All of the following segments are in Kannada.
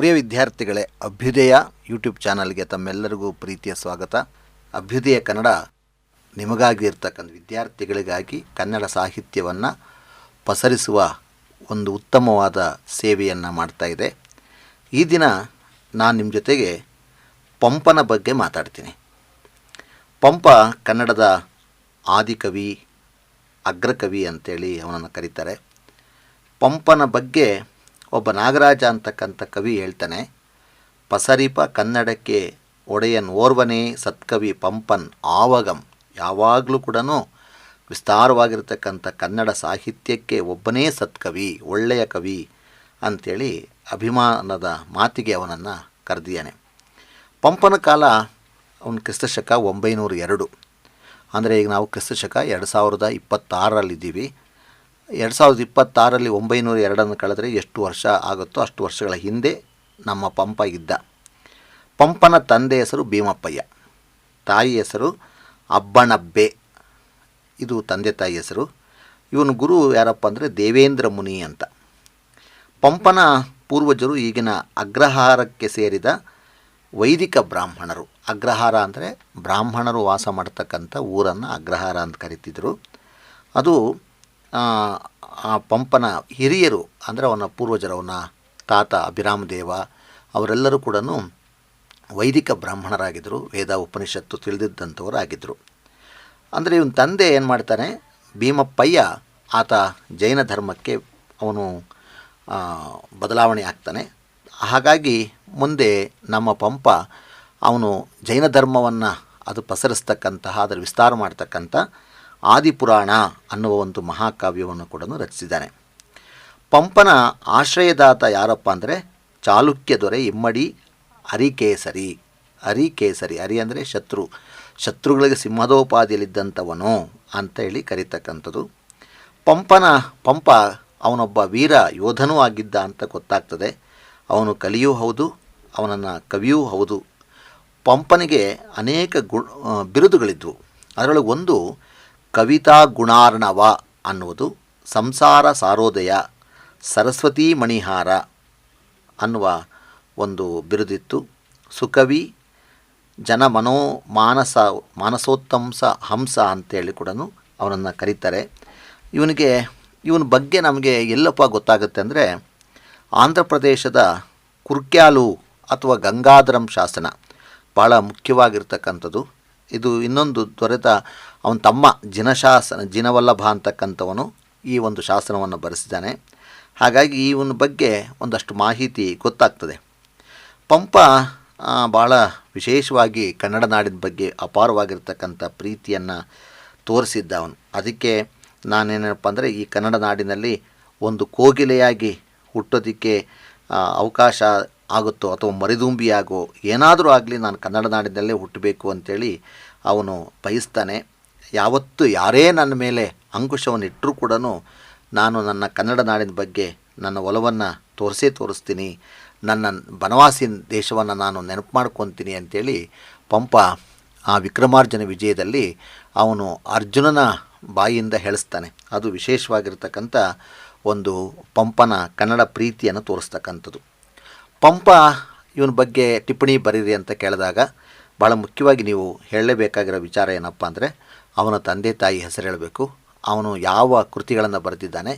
ಪ್ರಿಯ ವಿದ್ಯಾರ್ಥಿಗಳೇ, ಅಭ್ಯುದಯ ಯೂಟ್ಯೂಬ್ ಚಾನಲ್ಗೆ ತಮ್ಮೆಲ್ಲರಿಗೂ ಪ್ರೀತಿಯ ಸ್ವಾಗತ. ಅಭ್ಯುದಯ ಕನ್ನಡ ನಿಮಗಾಗಿ ಇರ್ತಕ್ಕಂಥ ವಿದ್ಯಾರ್ಥಿಗಳಿಗಾಗಿ ಕನ್ನಡ ಸಾಹಿತ್ಯವನ್ನು ಪಸರಿಸುವ ಒಂದು ಉತ್ತಮವಾದ ಸೇವೆಯನ್ನು ಮಾಡ್ತಾ ಇದೆ. ಈ ದಿನ ನಾನು ನಿಮ್ಮ ಜೊತೆಗೆ ಪಂಪನ ಬಗ್ಗೆ ಮಾತಾಡ್ತೀನಿ. ಪಂಪ ಕನ್ನಡದ ಆದಿಕವಿ, ಅಗ್ರಕವಿ ಅಂತೇಳಿ ಅವನನ್ನು ಕರೀತಾರೆ. ಪಂಪನ ಬಗ್ಗೆ ಒಬ್ಬ ನಾಗರಾಜ ಅಂತಕ್ಕಂಥ ಕವಿ ಹೇಳ್ತಾನೆ, ಪಸರಿಪ ಕನ್ನಡಕ್ಕೆ ಒಡೆಯನ್ ಓರ್ವನೇ ಸತ್ಕವಿ ಪಂಪನ್ ಆವಗಂ. ಯಾವಾಗಲೂ ಕೂಡ ವಿಸ್ತಾರವಾಗಿರ್ತಕ್ಕಂಥ ಕನ್ನಡ ಸಾಹಿತ್ಯಕ್ಕೆ ಒಬ್ಬನೇ ಸತ್ಕವಿ, ಒಳ್ಳೆಯ ಕವಿ ಅಂಥೇಳಿ ಅಭಿಮಾನದ ಮಾತಿಗೆ ಅವನನ್ನು ಕರೆದಿದ್ದಾನೆ. ಪಂಪನ ಕಾಲ ಅವನು ಕ್ರಿಸ್ತಶಕ ಒಂಬೈನೂರ ಎರಡು. ಅಂದರೆ ಈಗ ನಾವು ಕ್ರಿಸ್ತಶಕ ಎರಡು ಸಾವಿರದ ಇಪ್ಪತ್ತಾರರಲ್ಲಿದ್ದೀವಿ. ಎರಡು ಸಾವಿರದ ಇಪ್ಪತ್ತಾರಲ್ಲಿ ಒಂಬೈನೂರ ಎರಡನ್ನು ಕಳೆದರೆ ಎಷ್ಟು ವರ್ಷ ಆಗುತ್ತೋ ಅಷ್ಟು ವರ್ಷಗಳ ಹಿಂದೆ ನಮ್ಮ ಪಂಪ ಇದ್ದ. ಪಂಪನ ತಂದೆ ಹೆಸರು ಭೀಮಪ್ಪಯ್ಯ. ತಾಯಿ ಹೆಸರು ಅಬ್ಬಣಬ್ಬೆ. ಇದು ತಂದೆ ತಾಯಿ ಹೆಸರು. ಇವನು ಗುರು ಯಾರಪ್ಪ ಅಂದರೆ ದೇವೇಂದ್ರ ಮುನಿ ಅಂತ. ಪಂಪನ ಪೂರ್ವಜರು ಈಗಿನ ಅಗ್ರಹಾರಕ್ಕೆ ಸೇರಿದ ವೈದಿಕ ಬ್ರಾಹ್ಮಣರು. ಅಗ್ರಹಾರ ಅಂದರೆ ಬ್ರಾಹ್ಮಣರು ವಾಸ ಮಾಡ್ತಕ್ಕಂಥ ಊರನ್ನು ಅಗ್ರಹಾರ ಅಂತ ಕರಿತಿದ್ರು. ಅದು ಆ, ಪಂಪನ ಹಿರಿಯರು ಅಂದರೆ ಅವನ ಪೂರ್ವಜರು ಅವನ ತಾತ ಅಭಿರಾಮದೇವ ಅವರೆಲ್ಲರೂ ಕೂಡ ವೈದಿಕ ಬ್ರಾಹ್ಮಣರಾಗಿದ್ದರು ವೇದ ಉಪನಿಷತ್ತು ತಿಳಿದಿದ್ದಂಥವರು ಆಗಿದ್ದರು ಅಂದರೆ ಇವನ ತಂದೆ ಏನು ಮಾಡ್ತಾನೆ ಭೀಮಪ್ಪಯ್ಯ ಆತ ಜೈನ ಧರ್ಮಕ್ಕೆ ಅವನು ಬದಲಾವಣೆ ಆಗ್ತಾನೆ. ಹಾಗಾಗಿ ಮುಂದೆ ನಮ್ಮ ಪಂಪ ಅವನು ಜೈನ ಧರ್ಮವನ್ನು ಅದು ಪಸರಿಸ್ತಕ್ಕಂತಹ ಅದರ ವಿಸ್ತಾರ ಮಾಡ್ತಕ್ಕಂಥ ಆದಿಪುರಾಣ ಅನ್ನುವ ಒಂದು ಮಹಾಕಾವ್ಯವನ್ನು ಕೂಡ ರಚಿಸಿದ್ದಾನೆ. ಪಂಪನ ಆಶ್ರಯದಾತ ಯಾರಪ್ಪ ಅಂದರೆ ಚಾಲುಕ್ಯ ದೊರೆ ಇಮ್ಮಡಿ ಅರಿಕೇಸರಿ. ಅರಿಕೇಸರಿ, ಅರಿ ಅಂದರೆ ಶತ್ರು. ಶತ್ರುಗಳಿಗೆ ಸಿಂಹದೋಪಾದಿಯಲ್ಲಿದ್ದಂಥವನು ಅಂತ ಹೇಳಿ ಕರೀತಕ್ಕಂಥದ್ದು. ಪಂಪನ, ಪಂಪ ಅವನೊಬ್ಬ ವೀರ ಯೋಧನೂ ಆಗಿದ್ದ ಅಂತ ಗೊತ್ತಾಗ್ತದೆ. ಅವನು ಕಲಿಯೂ ಹೌದು, ಅವನನ್ನು ಕವಿಯೂ ಹೌದು. ಪಂಪನಿಗೆ ಅನೇಕ ಗುಣ ಬಿರುದುಗಳಿದ್ವು. ಅದರೊಳಗೆ ಒಂದು ಕವಿತಾ ಗುಣಾರ್ಣವ ಅನ್ನುವುದು ಸಂಸಾರ ಸಾರೋದಯ ಸರಸ್ವತಿ ಮಣಿಹಾರ ಅನ್ನುವ ಒಂದು ಬಿರುದಿತ್ತು. ಸುಕವಿ ಜನ ಮನೋ ಮಾನಸ, ಮಾನಸೋತ್ತಂಸ, ಹಂಸ ಅಂತೇಳಿ ಕೂಡ ಅವನನ್ನು ಕರೀತಾರೆ. ಇವನಿಗೆ, ಇವನ ಬಗ್ಗೆ ನಮಗೆ ಎಲ್ಲಪ್ಪ ಗೊತ್ತಾಗುತ್ತೆ ಅಂದರೆ ಆಂಧ್ರ ಪ್ರದೇಶದ ಕುರ್ಕ್ಯಾಲು ಅಥವಾ ಗಂಗಾಧರಂ ಶಾಸನ ಭಾಳ ಮುಖ್ಯವಾಗಿರ್ತಕ್ಕಂಥದ್ದು. ಇದು ಇನ್ನೊಂದು ದೊರೆತ ಅವನ ತಮ್ಮ ಜಿನಶಾಸನ, ಜಿನವಲ್ಲಭ ಅಂತಕ್ಕಂಥವನು ಈ ಒಂದು ಶಾಸನವನ್ನು ಬರೆಸಿದ್ದಾನೆ. ಹಾಗಾಗಿ ಇವನ ಬಗ್ಗೆ ಒಂದಷ್ಟು ಮಾಹಿತಿ ಗೊತ್ತಾಗ್ತದೆ. ಪಂಪ ಭಾಳ ವಿಶೇಷವಾಗಿ ಕನ್ನಡ ನಾಡಿನ ಬಗ್ಗೆ ಅಪಾರವಾಗಿರ್ತಕ್ಕಂಥ ಪ್ರೀತಿಯನ್ನು ತೋರಿಸಿದ್ದ ಅವನು. ಅದಕ್ಕೆ ನಾನೇನಪ್ಪ ಅಂದರೆ ಈ ಕನ್ನಡ ನಾಡಿನಲ್ಲಿ ಒಂದು ಕೋಗಿಲೆಯಾಗಿ ಹುಟ್ಟೋದಕ್ಕೆ ಅವಕಾಶ ಆಗುತ್ತೋ ಅಥವಾ ಮರಿದುಂಬಿಯಾಗೋ ಏನಾದರೂ ಆಗಲಿ ನಾನು ಕನ್ನಡ ನಾಡಿನಲ್ಲೇ ಹುಟ್ಟಬೇಕು ಅಂತೇಳಿ ಅವನು ಬಯಸ್ತಾನೆ. ಯಾವತ್ತು ಯಾರೇ ನನ್ನ ಮೇಲೆ ಅಂಕುಶವನ್ನು ಇಟ್ಟರೂ ಕೂಡ ನಾನು ನನ್ನ ಕನ್ನಡ ನಾಡಿನ ಬಗ್ಗೆ ನನ್ನ ಒಲವನ್ನು ತೋರಿಸೇ ತೋರಿಸ್ತೀನಿ. ನನ್ನ ಬನವಾಸಿ ದೇಶವನ್ನು ನಾನು ನೆನಪು ಮಾಡ್ಕೊತೀನಿ ಅಂತೇಳಿ ಪಂಪ ಆ ವಿಕ್ರಮಾರ್ಜುನ ವಿಜಯದಲ್ಲಿ ಅವನು ಅರ್ಜುನನ ಬಾಯಿಯಿಂದ ಹೇಳಿಸ್ತಾನೆ. ಅದು ವಿಶೇಷವಾಗಿರ್ತಕ್ಕಂಥ ಒಂದು ಪಂಪನ ಕನ್ನಡ ಪ್ರೀತಿಯನ್ನು ತೋರಿಸ್ತಕ್ಕಂಥದ್ದು. ಪಂಪ, ಇವನ ಬಗ್ಗೆ ಟಿಪ್ಪಣಿ ಬರೀರಿ ಅಂತ ಕೇಳಿದಾಗ ಭಾಳ ಮುಖ್ಯವಾಗಿ ನೀವು ಹೇಳಲೇಬೇಕಾಗಿರೋ ವಿಚಾರ ಏನಪ್ಪ ಅಂದರೆ, ಅವನ ತಂದೆ ತಾಯಿ ಹೆಸರು ಹೇಳಬೇಕು. ಅವನು ಯಾವ ಕೃತಿಗಳನ್ನು ಬರೆದಿದ್ದಾನೆ,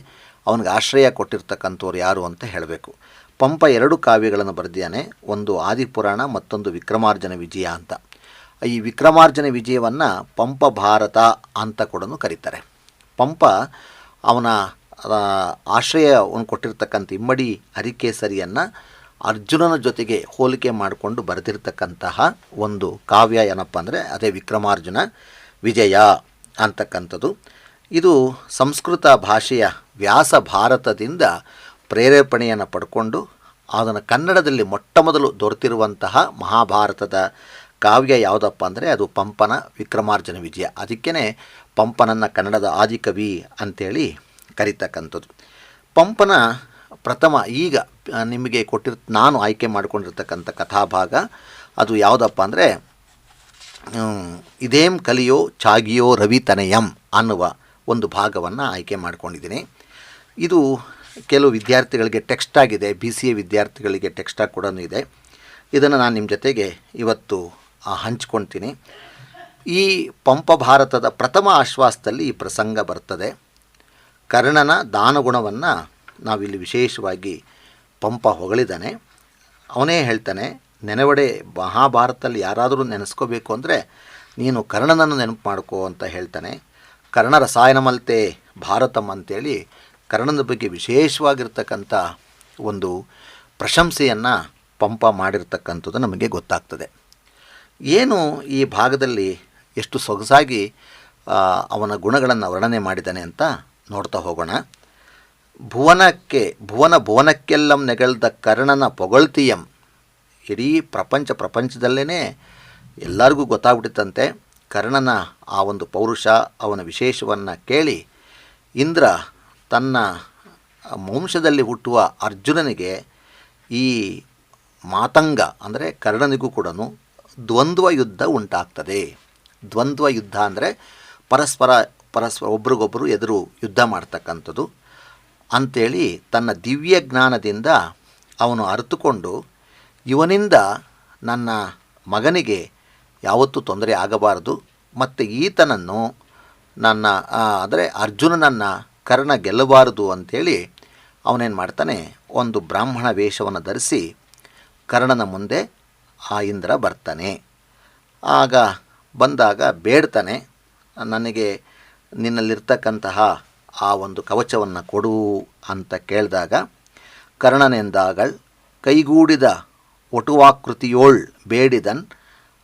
ಅವನಿಗೆ ಆಶ್ರಯ ಕೊಟ್ಟಿರ್ತಕ್ಕಂಥವ್ರು ಯಾರು ಅಂತ ಹೇಳಬೇಕು. ಪಂಪ ಎರಡು ಕಾವ್ಯಗಳನ್ನು ಬರೆದಿದ್ದಾನೆ, ಒಂದು ಆದಿಪುರಾಣ, ಮತ್ತೊಂದು ವಿಕ್ರಮಾರ್ಜನ ವಿಜಯ ಅಂತ. ಈ ವಿಕ್ರಮಾರ್ಜನ ವಿಜಯವನ್ನು ಪಂಪ ಭಾರತ ಅಂತ ಕೂಡ ಕರೀತಾರೆ. ಪಂಪ ಅವನ ಆಶ್ರಯವನ್ನು ಕೊಟ್ಟಿರ್ತಕ್ಕಂಥ ಇಮ್ಮಡಿ ಹರಿಕೇಸರಿಯನ್ನು ಅರ್ಜುನನ ಜೊತೆಗೆ ಹೋಲಿಕೆ ಮಾಡಿಕೊಂಡು ಬರೆದಿರ್ತಕ್ಕಂತಹ ಒಂದು ಕಾವ್ಯ ಏನಪ್ಪ ಅಂದರೆ, ಅದೇ ವಿಕ್ರಮಾರ್ಜುನ ವಿಜಯ ಅಂತಕ್ಕಂಥದ್ದು. ಇದು ಸಂಸ್ಕೃತ ಭಾಷೆಯ ವ್ಯಾಸ ಭಾರತದಿಂದ ಪ್ರೇರೇಪಣೆಯನ್ನು ಪಡ್ಕೊಂಡು, ಅದನ್ನು ಕನ್ನಡದಲ್ಲಿ ಮೊಟ್ಟ ಮೊದಲು ದೊರೆತಿರುವಂತಹ ಮಹಾಭಾರತದ ಕಾವ್ಯ ಯಾವುದಪ್ಪ ಅಂದರೆ, ಅದು ಪಂಪನ ವಿಕ್ರಮಾರ್ಜುನ ವಿಜಯ. ಅದಕ್ಕೇ ಪಂಪನನ್ನು ಕನ್ನಡದ ಆದಿಕವಿ ಅಂಥೇಳಿ ಕರಿತಕ್ಕಂಥದ್ದು. ಪಂಪನ ಪ್ರಥಮ ಈಗ ನಿಮಗೆ ಕೊಟ್ಟಿರ್, ನಾನು ಆಯ್ಕೆ ಮಾಡಿಕೊಂಡಿರ್ತಕ್ಕಂಥ ಕಥಾಭಾಗ ಅದು ಯಾವುದಪ್ಪ ಅಂದರೆ ಇದೇಂ ಕಲಿಯೋ ಚಾಗಿಯೋ ರವಿ ತನಯಂ ಅನ್ನುವ ಒಂದು ಭಾಗವನ್ನು ಆಯ್ಕೆ ಮಾಡ್ಕೊಂಡಿದ್ದೀನಿ. ಇದು ಕೆಲವು ವಿದ್ಯಾರ್ಥಿಗಳಿಗೆ ಟೆಕ್ಸ್ಟ್ ಆಗಿದೆ, ಬಿ ಸಿ ಎ ವಿದ್ಯಾರ್ಥಿಗಳಿಗೆ ಟೆಕ್ಸ್ಟಾಗಿ ಕೂಡ ಇದೆ. ಇದನ್ನು ನಾನು ನಿಮ್ಮ ಜೊತೆಗೆ ಇವತ್ತು ಹಂಚ್ಕೊಳ್ತೀನಿ ಈ ಪಂಪ ಭಾರತದ ಪ್ರಥಮ ಆಶ್ವಾಸದಲ್ಲಿ ಈ ಪ್ರಸಂಗ ಬರ್ತದೆ. ಕರ್ಣನ ದಾನಗುಣವನ್ನು ನಾವಿಲ್ಲಿ ವಿಶೇಷವಾಗಿ ಪಂಪ ಹೊಗಳಿದ್ದಾನೆ ಅವನೇ ಹೇಳ್ತಾನೆ, ನೆನವಡೆ ಮಹಾಭಾರತದಲ್ಲಿ ಯಾರಾದರೂ ನೆನೆಸ್ಕೋಬೇಕು ಅಂದರೆ ನೀನು ಕರ್ಣನನ್ನು ನೆನಪು ಮಾಡ್ಕೋ ಅಂತ ಹೇಳ್ತಾನೆ. ಕರ್ಣ ರಸಾಯನಮಲ್ತೆ, ಭಾರತಂ ಅಂತೇಳಿ ಕರ್ಣನ ಬಗ್ಗೆ ವಿಶೇಷವಾಗಿರ್ತಕ್ಕಂಥ ಒಂದು ಪ್ರಶಂಸೆಯನ್ನು ಪಂಪ ಮಾಡಿರ್ತಕ್ಕಂಥದ್ದು ನಮಗೆ ಗೊತ್ತಾಗ್ತದೆ. ಏನು ಈ ಭಾಗದಲ್ಲಿ ಎಷ್ಟು ಸೊಗಸಾಗಿ ಅವನ ಗುಣಗಳನ್ನು ವರ್ಣನೆ ಮಾಡಿದ್ದಾನೆ ಅಂತ ನೋಡ್ತಾ ಹೋಗೋಣ. ಭುವನಕ್ಕೆ, ಭುವನ ಭುವನಕ್ಕೆಲ್ಲಂ ನೆಗಳ್ದ ಕರ್ಣನ ಪೊಗಳ್ತೀಯಂ. ಇಡೀ ಪ್ರಪಂಚ ಪ್ರಪಂಚದಲ್ಲೇ ಎಲ್ಲರಿಗೂ ಗೊತ್ತಾಗ್ಬಿಟ್ಟಿತ್ತಂತೆ, ಕರ್ಣನ ಆ ಒಂದು ಪೌರುಷ, ಅವನ ವಿಶೇಷವನ್ನು ಕೇಳಿ ಇಂದ್ರ ತನ್ನ ವಂಶದಲ್ಲಿ ಹುಟ್ಟುವ ಅರ್ಜುನನಿಗೆ ಈ ಮಾತಂಗ, ಅಂದರೆ ಕರ್ಣನಿಗೂ ಕೂಡ ದ್ವಂದ್ವ ಯುದ್ಧ ಉಂಟಾಗ್ತದೆ. ದ್ವಂದ್ವ ಯುದ್ಧ ಅಂದರೆ ಪರಸ್ಪರ ಪರಸ್ಪರ ಒಬ್ರಿಗೊಬ್ಬರು ಎದುರು ಯುದ್ಧ ಮಾಡ್ತಕ್ಕಂಥದ್ದು. ಅಂಥೇಳಿ ತನ್ನ ದಿವ್ಯ ಜ್ಞಾನದಿಂದ ಅವನು ಅರಿತುಕೊಂಡು, ಇವನಿಂದ ನನ್ನ ಮಗನಿಗೆ ಯಾವತ್ತೂ ತೊಂದರೆ ಆಗಬಾರದು, ಮತ್ತು ಈತನನ್ನು ನನ್ನ ಅಂದರೆ ಅರ್ಜುನನನ್ನು ಕರ್ಣ ಗೆಲ್ಲಬಾರದು ಅಂಥೇಳಿ ಅವನೇನು ಮಾಡ್ತಾನೆ, ಒಂದು ಬ್ರಾಹ್ಮಣ ವೇಷವನ್ನು ಧರಿಸಿ ಕರ್ಣನ ಮುಂದೆ ಆ ಇಂದ್ರ ಬರ್ತಾನೆ. ಆಗ ಬಂದಾಗ ಬೇಡ್ತಾನೆ, ನನಗೆ ನಿನ್ನಲ್ಲಿರ್ತಕ್ಕಂತಹ ಆ ಒಂದು ಕವಚವನ್ನು ಕೊಡು ಅಂತ ಕೇಳಿದಾಗ ಕರ್ಣನೆಂದಾಗಳ್ ಕೈಗೂಡಿದ ಒಟುವಾಕೃತಿಯೋಳ್ ಬೇಡಿದನ್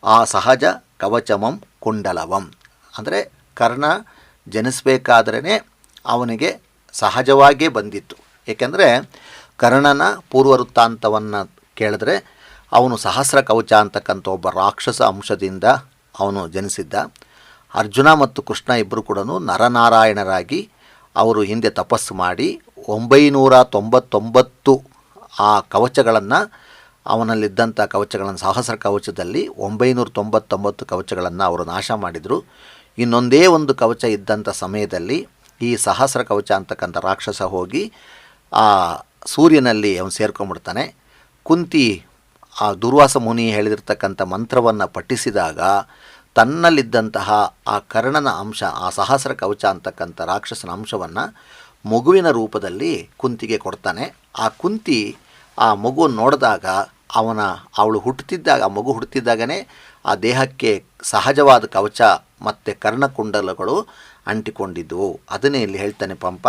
ಆ ಸಹಜ ಕವಚಮಂ ಕುಂಡಲವಂ. ಅಂದರೆ ಕರ್ಣ ಜನಿಸಬೇಕಾದ್ರೇ ಅವನಿಗೆ ಸಹಜವಾಗಿಯೇ ಬಂದಿತ್ತು. ಏಕೆಂದರೆ ಕರ್ಣನ ಪೂರ್ವವೃತ್ತಾಂತವನ್ನು ಕೇಳಿದ್ರೆ ಅವನು ಸಹಸ್ರ ಕವಚ ಅಂತಕ್ಕಂಥ ಒಬ್ಬ ರಾಕ್ಷಸ ಅಂಶದಿಂದ ಅವನು ಜನಿಸಿದ್ದ. ಅರ್ಜುನ ಮತ್ತು ಕೃಷ್ಣ ಇಬ್ಬರು ಕೂಡ ನರನಾರಾಯಣರಾಗಿ ಅವರು ಹಿಂದೆ ತಪಸ್ಸು ಮಾಡಿ ಒಂಬೈನೂರ ತೊಂಬತ್ತೊಂಬತ್ತು ಆ ಕವಚಗಳನ್ನು ಅವನಲ್ಲಿದ್ದಂಥ ಕವಚಗಳನ್ನು, ಸಹಸ್ರ ಕವಚದಲ್ಲಿ ಒಂಬೈನೂರ ತೊಂಬತ್ತೊಂಬತ್ತು ಕವಚಗಳನ್ನು ಅವರು ನಾಶ ಮಾಡಿದರು. ಇನ್ನೊಂದೇ ಒಂದು ಕವಚ ಇದ್ದಂಥ ಸಮಯದಲ್ಲಿ ಈ ಸಹಸ್ರ ಕವಚ ಅಂತಕ್ಕಂಥ ರಾಕ್ಷಸ ಹೋಗಿ ಆ ಸೂರ್ಯನಲ್ಲಿ ಅವನು ಸೇರ್ಕೊಂಡ್ಬಿಡ್ತಾನೆ. ಕುಂತಿ ಆ ದುರ್ವಾಸ ಮುನಿ ಹೇಳಿರ್ತಕ್ಕಂಥ ಮಂತ್ರವನ್ನು ಪಠಿಸಿದಾಗ ತನ್ನಲ್ಲಿದ್ದಂತಹ ಆ ಕರ್ಣನ ಅಂಶ, ಆ ಸಹಸ್ರ ಕವಚ ಅಂತಕ್ಕಂಥ ರಾಕ್ಷಸನ ಅಂಶವನ್ನು ಮಗುವಿನ ರೂಪದಲ್ಲಿ ಕುಂತಿಗೆ ಕೊಡ್ತಾನೆ. ಆ ಕುಂತಿ ಆ ಮಗುವನ್ನು ನೋಡಿದಾಗ ಅವನ ಅವಳು ಹುಟ್ಟುತ್ತಿದ್ದಾಗ, ಆ ಮಗು ಹುಟ್ಟುತ್ತಿದ್ದಾಗನೇ ಆ ದೇಹಕ್ಕೆ ಸಹಜವಾದ ಕವಚ ಮತ್ತು ಕರ್ಣಕುಂಡಲಗಳು ಅಂಟಿಕೊಂಡಿದ್ದವು ಅದನ್ನೇ ಇಲ್ಲಿ ಹೇಳ್ತಾನೆ ಪಂಪ.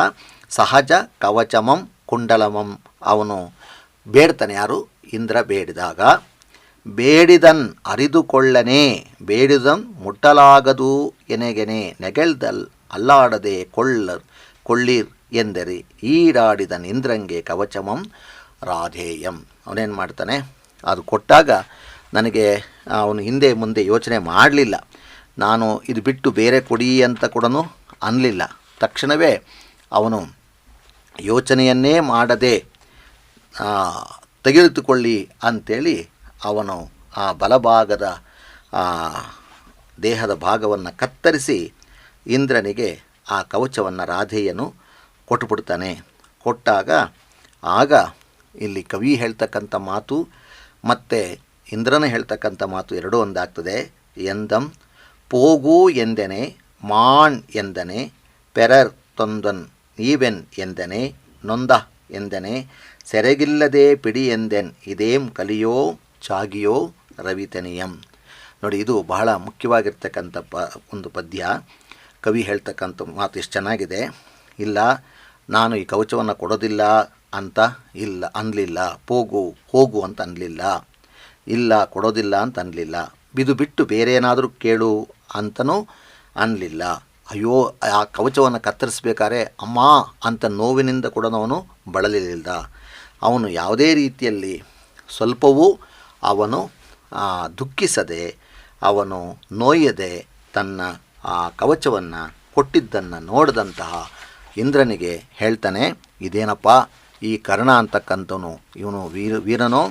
ಸಹಜ ಕವಚಮಂ ಕುಂಡಲಮಂ. ಅವನು ಬೇಡ್ತಾನೆ ಯಾರು? ಇಂದ್ರ ಬೇಡಿದಾಗ. ಬೇಡಿದನ್ ಅರಿದುಕೊಳ್ಳನೆ, ಬೇಡಿದನ್ ಮುಟ್ಟಲಾಗದು ಎನೆಗೆನೆ, ನೆಗೆಳ್ದಲ್ ಅಲ್ಲಾಡದೆ ಕೊಳ್ಳರ್, ಕೊಳ್ಳೀರ್ ಎಂದರೆ ಈಡಾಡಿದನ್ ಇಂದ್ರಂಗೆ ಕವಚಮಂ ರಾಧೇಯಂ. ಅವನೇನು ಮಾಡ್ತಾನೆ? ಅದು ಕೊಟ್ಟಾಗ ನನಗೆ ಅವನು ಹಿಂದೆ ಮುಂದೆ ಯೋಚನೆ ಮಾಡಲಿಲ್ಲ. ನಾನು ಇದು ಬಿಟ್ಟು ಬೇರೆ ಕೊಡಿ ಅಂತ ಕೂಡ ಅನ್ನಲಿಲ್ಲ ತಕ್ಷಣವೇ ಅವನು ಯೋಚನೆಯನ್ನೇ ಮಾಡದೆ ತೆಗೆದುಕೊಳ್ಳಿ ಅಂಥೇಳಿ ಅವನು ಆ ಬಲಭಾಗದ ದೇಹದ ಭಾಗವನ್ನು ಕತ್ತರಿಸಿ ಇಂದ್ರನಿಗೆ ಆ ಕವಚವನ್ನು ರಾಧೆಯನ್ನು ಕೊಟ್ಟುಬಿಡ್ತಾನೆ. ಕೊಟ್ಟಾಗ ಆಗ ಇಲ್ಲಿ ಕವಿ ಹೇಳ್ತಕ್ಕಂಥ ಮಾತು ಮತ್ತು ಇಂದ್ರನ ಹೇಳ್ತಕ್ಕಂಥ ಮಾತು ಎರಡೂ ಒಂದಾಗ್ತದೆ. ಎಂದಂ ಪೋಗು ಎಂದೆನೆ, ಮಾಣ್ ಎಂದನೆ, ಪೆರರ್ ತೊಂದನ್ ನೀವೆನ್ ಎಂದನೆ, ನೊಂದ ಎಂದನೆ, ಸೆರೆಗಿಲ್ಲದೆ ಪಿಡಿ ಎಂದೆನ್, ಇದೇಂ ಕಲಿಯೋ ಚಾಗಿಯೋ ರವಿತನಿಯಂ. ನೋಡಿ, ಇದು ಬಹಳ ಮುಖ್ಯವಾಗಿರ್ತಕ್ಕಂಥ ಪ, ಒಂದು ಪದ್ಯ. ಕವಿ ಹೇಳ್ತಕ್ಕಂಥ ಮಾತು ಎಷ್ಟು ಚೆನ್ನಾಗಿದೆ. ಇಲ್ಲ, ನಾನು ಈ ಕವಚವನ್ನು ಕೊಡೋದಿಲ್ಲ ಅಂತ ಇಲ್ಲ ಅನ್ನಲಿಲ್ಲ ಹೋಗು ಹೋಗು ಅಂತ ಅನ್ನಲಿಲ್ಲ ಇಲ್ಲ, ಕೊಡೋದಿಲ್ಲ ಅಂತ ಅನ್ನಲಿಲ್ಲ ಇದು ಬಿಟ್ಟು ಬೇರೆ ಏನಾದರೂ ಕೇಳು ಅಂತನೂ ಅನ್ನಲಿಲ್ಲ ಅಯ್ಯೋ, ಆ ಕವಚವನ್ನು ಕತ್ತರಿಸ್ಬೇಕಾದ್ರೆ ಅಮ್ಮ ಅಂತ ನೋವಿನಿಂದ ಕೂಡ ಅವನು ಬಳಲಿಲ್ಲ ಅವನು ಯಾವುದೇ ರೀತಿಯಲ್ಲಿ ಸ್ವಲ್ಪವೂ ಅವನು ದುಃಖಿಸದೆ, ಅವನು ನೋಯದೆ ತನ್ನ, ಆ, ಕವಚವನ್ನು ಕೊಟ್ಟಿದ್ದನ್ನು ನೋಡಿದಂತಹ ಇಂದ್ರನಿಗೆ ಹೇಳ್ತಾನೆ, ಇದೇನಪ್ಪ, ಈ ಕರ್ಣ ಅಂತಕ್ಕಂಥವನು, ಇವನು ವೀರ, ವೀರನೋ,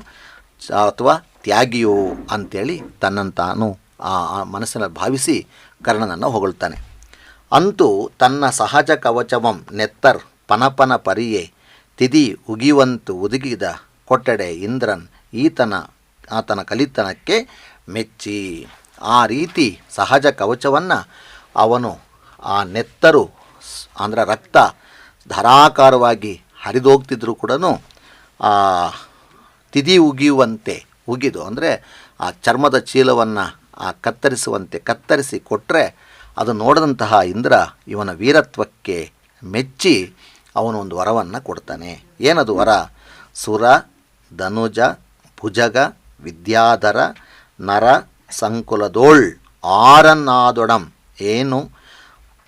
ಅಥವಾ ತ್ಯಾಗಿಯೋ? ಅಂಥೇಳಿ ತನ್ನಂತಾನು ತಾನು ಆ ಮನಸ್ಸಿನಲ್ಲಿ ಭಾವಿಸಿ ಕರ್ಣನನ್ನು ಹೊಗಳ್ತಾನೆ. ಅಂತೂ ತನ್ನ ಸಹಜ ಕವಚವಂ ನೆತ್ತರ್ ಪನಪನ ಪರಿಯೆ, ತಿದಿ ಉಗಿವಂತು ಉದುಗಿದ ಕೊಟ್ಟಡೆ ಇಂದ್ರನ್ ಈತನ ಆತನ ಕಲಿತನಕ್ಕೆ ಮೆಚ್ಚಿ. ಆ ರೀತಿ ಸಹಜ ಕವಚವನ್ನು ಅವನು ಆ ನೆತ್ತರು ಅಂದರೆ ರಕ್ತ ಧಾರಾಕಾರವಾಗಿ ಹರಿದೋಗ್ತಿದ್ರು ಕೂಡ ಆ ತಿದಿ ಉಗಿಯುವಂತೆ, ಉಗಿದು ಅಂದರೆ ಆ ಚರ್ಮದ ಚೀಲವನ್ನು ಆ ಕತ್ತರಿಸುವಂತೆ ಕತ್ತರಿಸಿ ಕೊಟ್ಟರೆ ಅದು ನೋಡಿದಂತಹ ಇಂದ್ರ ಇವನ ವೀರತ್ವಕ್ಕೆ ಮೆಚ್ಚಿ ಅವನು ಒಂದು ವರವನ್ನು ಕೊಡ್ತಾನೆ. ಏನದು ವರ? ಸುರ, ಧನುಜ, ಭುಜಗ ವಿದ್ಯಾಧರ ನರ ಸಂಕುಲದೋಳ್ ಆರನ್ನಾದೊಡಂ ಏನು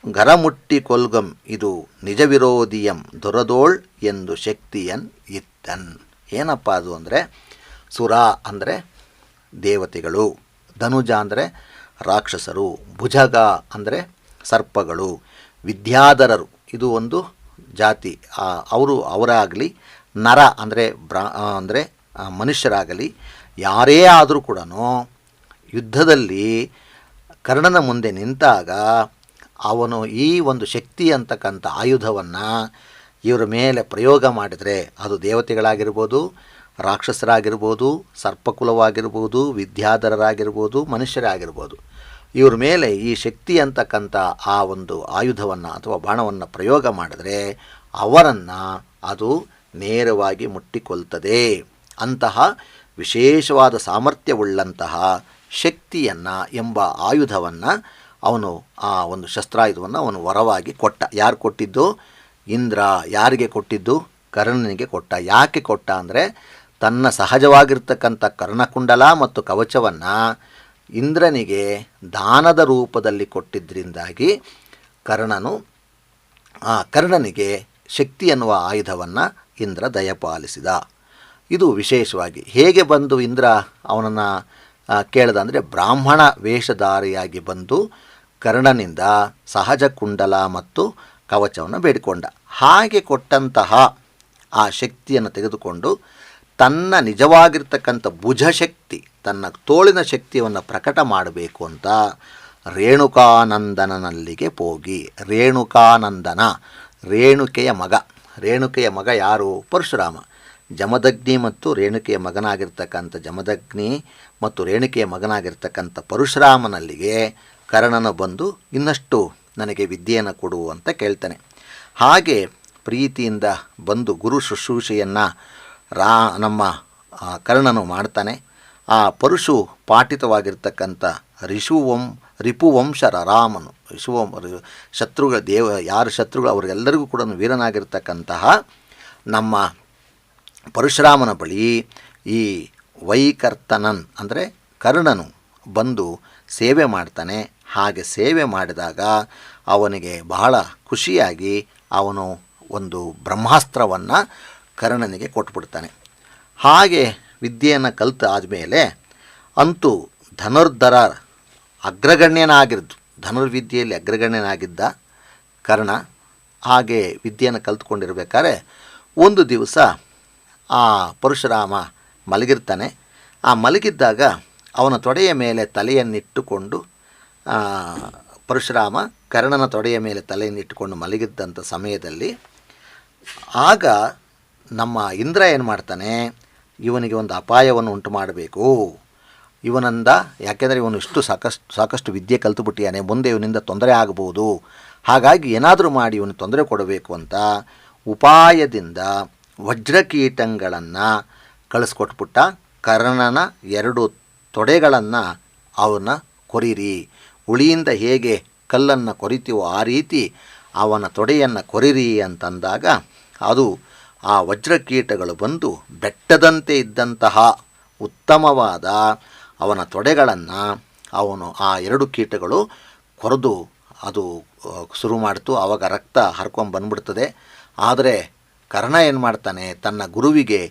ಗರಮುಟ್ಟಿ ಕೊಲ್ಗಂ ಇದು ನಿಜವಿರೋಧಿಯಂ ದೊರದೋಳ್ ಎಂದು ಶಕ್ತಿಯನ್ ಇತ್ತನ್. ಏನಪ್ಪ ಅದು ಅಂದರೆ? ಸುರ ಅಂದರೆ ದೇವತೆಗಳು, ಧನುಜ ಅಂದರೆ ರಾಕ್ಷಸರು, ಭುಜಗ ಅಂದರೆ ಸರ್ಪಗಳು, ವಿದ್ಯಾಧರರು ಇದು ಒಂದು ಜಾತಿ. ಅವರು ಅವರಾಗಲಿ ನರ ಅಂದರೆ ಬ್ರಾ ಅಂದರೆ ಮನುಷ್ಯರಾಗಲಿ ಯಾರೇ ಆದರೂ ಕೂಡ ಯುದ್ಧದಲ್ಲಿ ಕರ್ಣನ ಮುಂದೆ ನಿಂತಾಗ ಅವನು ಈ ಒಂದು ಶಕ್ತಿ ಅಂತಕ್ಕಂಥ ಆಯುಧವನ್ನು ಇವರ ಮೇಲೆ ಪ್ರಯೋಗ ಮಾಡಿದರೆ ಅದು ದೇವತೆಗಳಾಗಿರ್ಬೋದು, ರಾಕ್ಷಸರಾಗಿರ್ಬೋದು, ಸರ್ಪಕುಲವಾಗಿರ್ಬೋದು, ವಿದ್ಯಾಧರರಾಗಿರ್ಬೋದು, ಮನುಷ್ಯರಾಗಿರ್ಬೋದು. ಇವ್ರ ಮೇಲೆ ಈ ಶಕ್ತಿ ಅಂತಕ್ಕಂಥ ಆ ಒಂದು ಆಯುಧವನ್ನು ಅಥವಾ ಬಾಣವನ್ನು ಪ್ರಯೋಗ ಮಾಡಿದರೆ ಅವರನ್ನು ಅದು ನೇರವಾಗಿ ಮುಟ್ಟಿಕೊಳ್ತದೆ. ಅಂತಹ ವಿಶೇಷವಾದ ಸಾಮರ್ಥ್ಯವುಳ್ಳಂತಹ ಶಕ್ತಿಯನ್ನು ಎಂಬ ಆಯುಧವನ್ನು ಅವನು ಆ ಒಂದು ಶಸ್ತ್ರಾಯುಧವನ್ನು ಅವನು ವರವಾಗಿ ಕೊಟ್ಟ. ಯಾರು ಕೊಟ್ಟಿದ್ದು? ಇಂದ್ರ. ಯಾರಿಗೆ ಕೊಟ್ಟಿದ್ದು? ಕರ್ಣನಿಗೆ ಕೊಟ್ಟ. ಯಾಕೆ ಕೊಟ್ಟ ಅಂದರೆ ತನ್ನ ಸಹಜವಾಗಿರ್ತಕ್ಕಂಥ ಕರ್ಣಕುಂಡಲ ಮತ್ತು ಕವಚವನ್ನು ಇಂದ್ರನಿಗೆ ದಾನದ ರೂಪದಲ್ಲಿ ಕೊಟ್ಟಿದ್ದರಿಂದಾಗಿ ಕರ್ಣನು ಆ ಕರ್ಣನಿಗೆ ಶಕ್ತಿ ಎನ್ನುವ ಆಯುಧವನ್ನು ಇಂದ್ರ ದಯಪಾಲಿಸಿದ. ಇದು ವಿಶೇಷವಾಗಿ ಹೇಗೆ ಬಂದು ಇಂದ್ರ ಅವನನ್ನು ಕೇಳಿದ ಅಂದರೆ ಬ್ರಾಹ್ಮಣ ವೇಷಧಾರಿಯಾಗಿ ಬಂದು ಕರ್ಣನಿಂದ ಸಹಜ ಕುಂಡಲ ಮತ್ತು ಕವಚವನ್ನು ಬೇಡಿಕೊಂಡ. ಹಾಗೆ ಕೊಟ್ಟಂತಹ ಆ ಶಕ್ತಿಯನ್ನು ತೆಗೆದುಕೊಂಡು ತನ್ನ ನಿಜವಾಗಿರ್ತಕ್ಕಂಥ ಭುಜಶಕ್ತಿ, ತನ್ನ ತೋಳಿನ ಶಕ್ತಿಯನ್ನು ಪ್ರಕಟ ಮಾಡಬೇಕು ಅಂತ ರೇಣುಕಾನಂದನಲ್ಲಿಗೆ ಹೋಗಿ ರೇಣುಕಾನಂದನ ರೇಣುಕೆಯ ಮಗ. ರೇಣುಕೆಯ ಮಗ ಯಾರು? ಪರಶುರಾಮ. ಜಮದಗ್ನಿ ಮತ್ತು ರೇಣುಕೆಯ ಮಗನಾಗಿರ್ತಕ್ಕಂಥ ಜಮದಗ್ನಿ ಮತ್ತು ರೇಣುಕೆಯ ಮಗನಾಗಿರ್ತಕ್ಕಂಥ ಪರಶುರಾಮನಲ್ಲಿಗೆ ಕರ್ಣನ ಬಂದು ಇನ್ನಷ್ಟು ನನಗೆ ವಿದ್ಯೆಯನ್ನು ಕೊಡು ಅಂತ ಕೇಳ್ತಾನೆ. ಹಾಗೆ ಪ್ರೀತಿಯಿಂದ ಬಂದು ಗುರು ಶುಶ್ರೂಷೆಯನ್ನು ರಾ ನಮ್ಮ ಕರ್ಣನು ಮಾಡ್ತಾನೆ. ಆ ಪರಶು ಪಾಠಿತವಾಗಿರ್ತಕ್ಕಂಥ ರಿಷುವಂ, ರಿಪುವಂಶರ ರಾಮನು. ರಿಷುವಂ ಶತ್ರುಗಳ ದೇವ, ಯಾರು ಶತ್ರುಗಳು ಅವರೆಲ್ಲರಿಗೂ ಕೂಡ ವೀರನಾಗಿರ್ತಕ್ಕಂತಹ ನಮ್ಮ ಪರಶುರಾಮನ ಬಳಿ ಈ ವೈಕರ್ತನನ್, ಅಂದರೆ ಕರ್ಣನು, ಬಂದು ಸೇವೆ ಮಾಡ್ತಾನೆ. ಹಾಗೆ ಸೇವೆ ಮಾಡಿದಾಗ ಅವನಿಗೆ ಬಹಳ ಖುಷಿಯಾಗಿ ಅವನು ಒಂದು ಬ್ರಹ್ಮಾಸ್ತ್ರವನ್ನು ಕರ್ಣನಿಗೆ ಕೊಟ್ಬಿಡ್ತಾನೆ. ಹಾಗೆ ವಿದ್ಯೆಯನ್ನು ಕಲಿತು ಆದಮೇಲೆ ಅಂತೂ ಧನುರ್ಧರ ಅಗ್ರಗಣ್ಯನಾಗಿದ್ದು ಧನುರ್ವಿದ್ಯೆಯಲ್ಲಿ ಅಗ್ರಗಣ್ಯನಾಗಿದ್ದ ಕರ್ಣ ಹಾಗೆ ವಿದ್ಯೆಯನ್ನು ಕಲಿತ್ಕೊಂಡಿರ್ಬೇಕಾದ್ರೆ ಒಂದು ದಿವಸ ಆ ಪರಶುರಾಮ ಮಲಗಿರ್ತಾನೆ. ಆ ಮಲಗಿದ್ದಾಗ ಅವನ ತೊಡೆಯ ಮೇಲೆ ತಲೆಯನ್ನಿಟ್ಟುಕೊಂಡು ಪರಶುರಾಮ ಕರ್ಣನ ತೊಡೆಯ ಮೇಲೆ ತಲೆಯನ್ನಿಟ್ಟುಕೊಂಡು ಮಲಗಿದ್ದಂಥ ಸಮಯದಲ್ಲಿ ಆಗ ನಮ್ಮ ಇಂದ್ರ ಏನು ಮಾಡ್ತಾನೆ, ಇವನಿಗೆ ಒಂದು ಅಪಾಯವನ್ನು ಉಂಟು ಮಾಡಬೇಕು. ಇವನಂದ, ಯಾಕೆಂದರೆ ಇವನು ಇಷ್ಟು ಸಾಕಷ್ಟು ಸಾಕಷ್ಟು ವಿದ್ಯೆ ಕಲ್ತುಬಿಟ್ಟಿಯಾನೆ ಮುಂದೆ ಇವನಿಂದ ತೊಂದರೆ ಆಗಬಹುದು. ಹಾಗಾಗಿ ಏನಾದರೂ ಮಾಡಿ ಇವನು ತೊಂದರೆ ಕೊಡಬೇಕು ಅಂತ ಉಪಾಯದಿಂದ ವಜ್ರಕೀಟಗಳನ್ನು ಕಳಿಸ್ಕೊಟ್ಬಿಟ್ಟ ಕರ್ಣನ ಎರಡು ತೊಡೆಗಳನ್ನು ಅವನ್ನ ಕೊರಿರಿ. ಉಳಿಯಿಂದ ಹೇಗೆ ಕಲ್ಲನ್ನು ಕೊರಿತೀವೋ ಆ ರೀತಿ ಅವನ ತೊಡೆಯನ್ನು ಕೊರಿರಿ ಅಂತಂದಾಗ ಅದು ಆ ವಜ್ರಕೀಟಗಳು ಬಂದು ಬೆಟ್ಟದಂತೆ ಇದ್ದಂತಹ ಉತ್ತಮವಾದ ಅವನ ತೊಡೆಗಳನ್ನು ಅವನು ಆ ಎರಡು ಕೀಟಗಳು ಕೊರೆದು ಅದು ಶುರು ಮಾಡಿತು. ಆವಾಗ ರಕ್ತ ಹರ್ಕೊಂಡು ಬಂದ್ಬಿಡ್ತದೆ ಆದರೆ ಕರ್ಣ ಏನು ಮಾಡ್ತಾನೆ? ತನ್ನ ಗುರುವಿಗೆ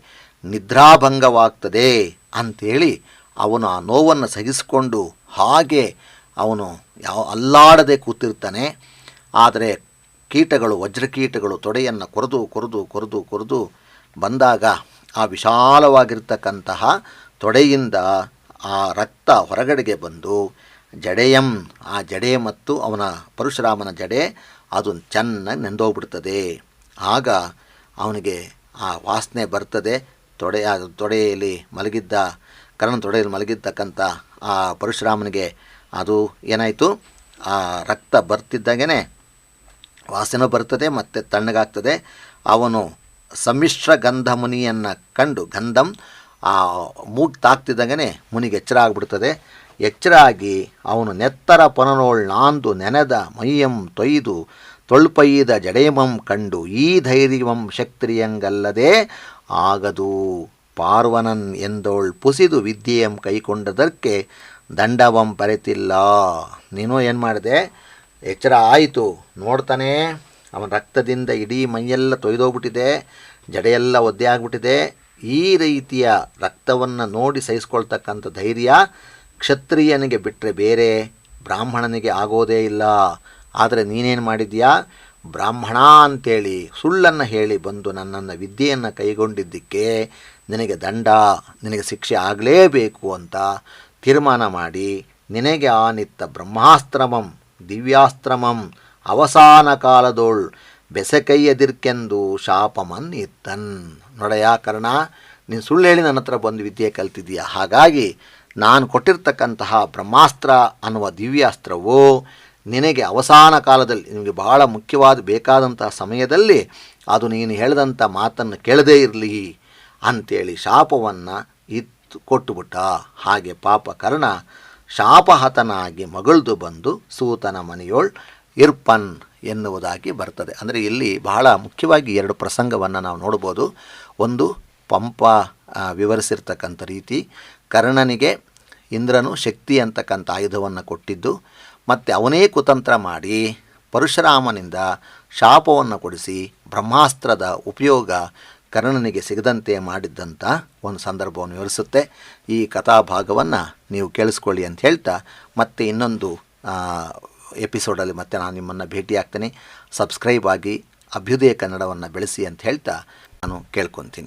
ನಿದ್ರಾಭಂಗವಾಗ್ತದೆ ಅಂಥೇಳಿ ಅವನು ಆ ನೋವನ್ನು ಸಹಿಸಿಕೊಂಡು ಹಾಗೆ ಅವನು ಯಾವ ಅಲ್ಲಾಡದೆ ಕೂತಿರ್ತಾನೆ. ಆದರೆ ಕೀಟಗಳು, ವಜ್ರಕೀಟಗಳು ತೊಡೆಯನ್ನು ಕೊರೆದು ಕೊರೆದು ಕೊರೆದು ಕೊರೆದು ಬಂದಾಗ ಆ ವಿಶಾಲವಾಗಿರ್ತಕ್ಕಂತಹ ತೊಡೆಯಿಂದ ಆ ರಕ್ತ ಹೊರಗಡೆಗೆ ಬಂದು ಜಡೆಯಂ, ಆ ಜಡೆ ಮತ್ತು ಅವನ ಪರಶುರಾಮನ ಜಡೆ ಅದು ಚೆನ್ನಾಗಿ ನೆಂದೋಗ್ಬಿಡ್ತದೆ. ಆಗ ಅವನಿಗೆ ಆ ವಾಸನೆ ಬರ್ತದೆ. ತೊಡೆಯ ತೊಡೆಯಲ್ಲಿ ಮಲಗಿದ್ದ ಕರ್ಣ ತೊಡೆಯಲ್ಲಿ ಮಲಗಿದ್ದಕ್ಕಂಥ ಆ ಪರಶುರಾಮನಿಗೆ ಅದು ಏನಾಯಿತು? ಆ ರಕ್ತ ಬರ್ತಿದ್ದಾಗೇ ವಾಸನೆ ಬರ್ತದೆ ಮತ್ತು ತಣ್ಣಗಾಗ್ತದೆ. ಅವನು ಸಮ್ಮಿಶ್ರ ಗಂಧ ಮುನಿಯನ್ನು ಕಂಡು ಗಂಧಂ, ಆ ಮೂಗ್ ತಾಕ್ತಿದ್ದಾಗೇ ಮುನಿಗೆ ಎಚ್ಚರ ಆಗಿಬಿಡ್ತದೆ. ಎಚ್ಚರ ಆಗಿ ಅವನು ನೆತ್ತರ ಪೊನನೋಳ್ ನಾಂದು ನೆನೆದ ಮೈಯಂ ತೊಯ್ದು ತೊಳ್ಪೈದ ಜಡೇಮಂ ಕಂಡು ಈ ಧೈರ್ಯವಂ ಶಕ್ತಿಯಂಗಲ್ಲದೆ ಆಗದು. ಪಾರ್ವನನ್ ಎಂದೋಳ್ ಪುಸಿದು ವಿದ್ಯೆಯಂ ಕೈಕೊಂಡದಕ್ಕೆ ದಂಡವಂ ಪರೆತಿಲ್ಲ. ನೀನು ಏನು ಮಾಡಿದೆ? ಎಚ್ಚರ ಆಯಿತು, ನೋಡ್ತಾನೆ. ಅವನ ರಕ್ತದಿಂದ ಇಡೀ ಮೈಯೆಲ್ಲ ತೊಯ್ದೋಗ್ಬಿಟ್ಟಿದೆ, ಜಡೆಯೆಲ್ಲ ಒದ್ದೆ ಆಗ್ಬಿಟ್ಟಿದೆ ಈ ರೀತಿಯ ರಕ್ತವನ್ನು ನೋಡಿ ಸಹಿಸ್ಕೊಳ್ತಕ್ಕಂಥ ಧೈರ್ಯ ಕ್ಷತ್ರಿಯನಿಗೆ ಬಿಟ್ಟರೆ ಬೇರೆ ಬ್ರಾಹ್ಮಣನಿಗೆ ಆಗೋದೇ ಇಲ್ಲ. ಆದರೆ ನೀನೇನು ಮಾಡಿದ್ಯಾ? ಬ್ರಾಹ್ಮಣ ಅಂತೇಳಿ ಸುಳ್ಳನ್ನು ಹೇಳಿ ಬಂದು ನನ್ನನ್ನು ವಿದ್ಯೆಯನ್ನು ಕೈಗೊಂಡಿದ್ದಕ್ಕೆ ನಿನಗೆ ದಂಡ, ನಿನಗೆ ಶಿಕ್ಷೆ ಆಗಲೇಬೇಕು ಅಂತ ತೀರ್ಮಾನ ಮಾಡಿ ನಿನಗೆ ಆನಿತ್ತ ಬ್ರಹ್ಮಾಸ್ತ್ರಮಂ, ದಿವ್ಯಾಸ್ತ್ರಮಂ, ಅವಸಾನ ಕಾಲದೋಳ್ ಬೆಸಕೈಯದಿರ್ಕೆಂದು ಶಾಪಮನ್ ಇತ್ತನ್ ನೋಡಯ ಕರ್ಣ ನೀನು ಸುಳ್ಳು ಹೇಳಿ ನನ್ನ ಹತ್ರ ಬಂದು ವಿದ್ಯೆ ಕಲ್ತಿದೀಯ ಹಾಗಾಗಿ ನಾನು ಕೊಟ್ಟಿರ್ತಕ್ಕಂತಹ ಬ್ರಹ್ಮಾಸ್ತ್ರ ಅನ್ನುವ ದಿವ್ಯಾಸ್ತ್ರವು ನಿನಗೆ ಅವಸಾನ ಕಾಲದಲ್ಲಿ ನಿಮಗೆ ಬಹಳ ಮುಖ್ಯವಾದ ಬೇಕಾದಂಥ ಸಮಯದಲ್ಲಿ ಅದು ನೀನು ಹೇಳಿದಂಥ ಮಾತನ್ನು ಕೇಳದೇ ಇರಲಿ ಅಂಥೇಳಿ ಶಾಪವನ್ನು ಇತ್ತು ಕೊಟ್ಟುಬಿಟ್ಟ. ಹಾಗೆ ಪಾಪ ಕರ್ಣ ಶಾಪಹತನಾಗಿ ಮಗಳದು ಬಂದು ಸೂತನ ಮನೆಯೋಳ್ ಇರ್ಪನ್ ಎನ್ನುವುದಾಗಿ ಬರ್ತದೆ. ಅಂದರೆ ಇಲ್ಲಿ ಬಹಳ ಮುಖ್ಯವಾಗಿ ಎರಡು ಪ್ರಸಂಗವನ್ನು ನಾವು ನೋಡ್ಬೋದು. ಒಂದು ಪಂಪ ವಿವರಿಸಿರ್ತಕ್ಕಂಥ ರೀತಿ ಕರ್ಣನಿಗೆ ಇಂದ್ರನು ಶಕ್ತಿ ಅಂತಕ್ಕಂಥ ಆಯುಧವನ್ನು ಕೊಟ್ಟಿದ್ದು. ಮತ್ತು ಅವನೇ ಕುತಂತ್ರ ಮಾಡಿ ಪರಶುರಾಮನಿಂದ ಶಾಪವನ್ನು ಕೊಡಿಸಿ ಬ್ರಹ್ಮಾಸ್ತ್ರದ ಉಪಯೋಗ ಕರ್ಣನಿಗೆ ಸಿಗದಂತೆ ಮಾಡಿದ್ದಂಥ ಒಂದು ಸಂದರ್ಭವನ್ನು ವಿವರಿಸುತ್ತೆ. ಈ ಕಥಾಭಾಗವನ್ನು ನೀವು ಕೇಳಿಸ್ಕೊಳ್ಳಿ ಅಂತ ಹೇಳ್ತಾ ಮತ್ತೆ ಇನ್ನೊಂದು ಎಪಿಸೋಡಲ್ಲಿ ಮತ್ತೆ ನಾನು ನಿಮ್ಮನ್ನು ಭೇಟಿಯಾಗ್ತೀನಿ. ಸಬ್ಸ್ಕ್ರೈಬ್ ಆಗಿ ಅಭ್ಯುದಯ ಕನ್ನಡವನ್ನು ಬೆಳೆಸಿ ಅಂತ ಹೇಳ್ತಾ ನಾನು ಕೇಳ್ಕೊತೀನಿ.